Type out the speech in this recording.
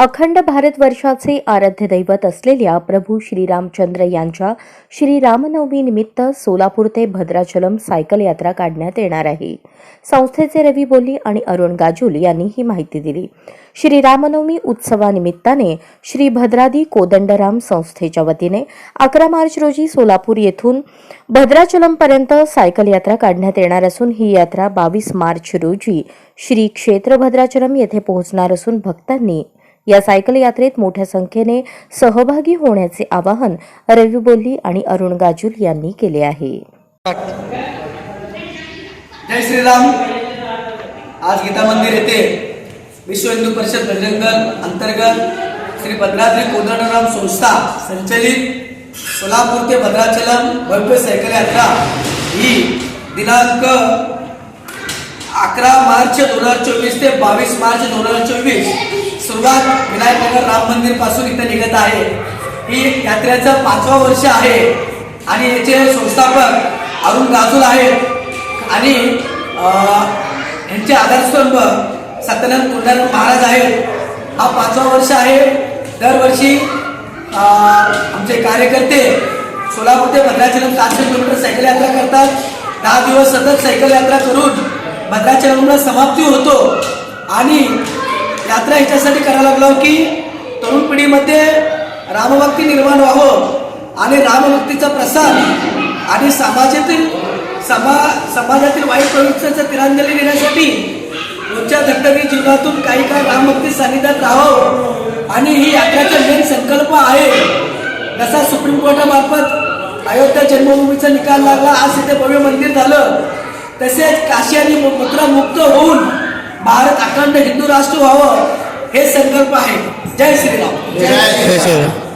अखंड भारतवर्षाचे आराध्य दैवत असलेल्या प्रभू श्रीरामचंद्र यांच्या श्रीरामनवमी निमित्त सोलापूर ते भद्राचलम सायकल यात्रा काढण्यात येणार आहे. संस्थेचे रवी बोली आणि अरुण गाजुल यांनी ही माहिती दिली. श्रीरामनवमी उत्सवानिमित्ताने श्री भद्रादी कोदंडराम संस्थेच्या वतीने अकरा मार्च रोजी सोलापूर येथून भद्राचलमपर्यंत सायकल यात्रा काढण्यात येणार असून ही यात्रा बावीस मार्च रोजी श्री क्षेत्र भद्राचलम येथे पोहोचणार असून भक्तांनी या सायकल यात्रेत मोठ्या संख्येने सहभागी होण्याचे आवाहन रवी बोल्ली आणि अरुण गाजुल यांनी केले आहे. जय श्रीराम. आज गीता मंदिर येथे विश्व हिंदू परिषद बजरंग दल अंतर्गत श्री भद्राद्री कोदंडराम संस्था संचलित सोलापूर ते भद्राचलम भव्य सायकल यात्रा ही दिनांक अकरा मार्च दोन हजार चोवीस ते बावीस मार्च दोन हजार चोवीस सुरुवात विनायकनगर राम मंदिरपासून इथं निघत आहे. ही यात्रेचं पाचवं वर्ष आहे आणि याचे संस्थापक अरुण गाजूल आहेत. आणि यांचे आधारस्तंभ सत्यनंद कुंडार महाराज आहेत. हा पाचवा वर्ष आहे. दरवर्षी आमचे कार्यकर्ते सोलापूर ते भद्राचलम सातशे किलोमीटर सायकल यात्रा करतात. दहा दिवस सतत सायकल यात्रा करून भद्राचलमला समाप्ती होतो. आणि यात्रा ह्याच्यासाठी करायला लागलो की तरुण पिढीमध्ये रामभक्ती निर्माण व्हावं आणि रामभक्तीचा प्रसार आणि समाजातील समा समाजातील वाईट प्रवृत्तीचं तिरांजली देण्यासाठी रोजच्या धगधगी जीवनातून काही काळ रामभक्ती सानिध्यात राहावं. आणि ही यात्राचा मेन संकल्प आहे. जसा सुप्रीम कोर्टामार्फत अयोध्या जन्मभूमीचा निकाल लागला आज तिथे भव्य मंदिर झालं. तसेच काशी आणि मुद्रा मुक्त होऊन भारत अखंड हिंदू राष्ट्र व्हावं हे संकल्प आहे. जय श्रीराम. जय श्रीराम.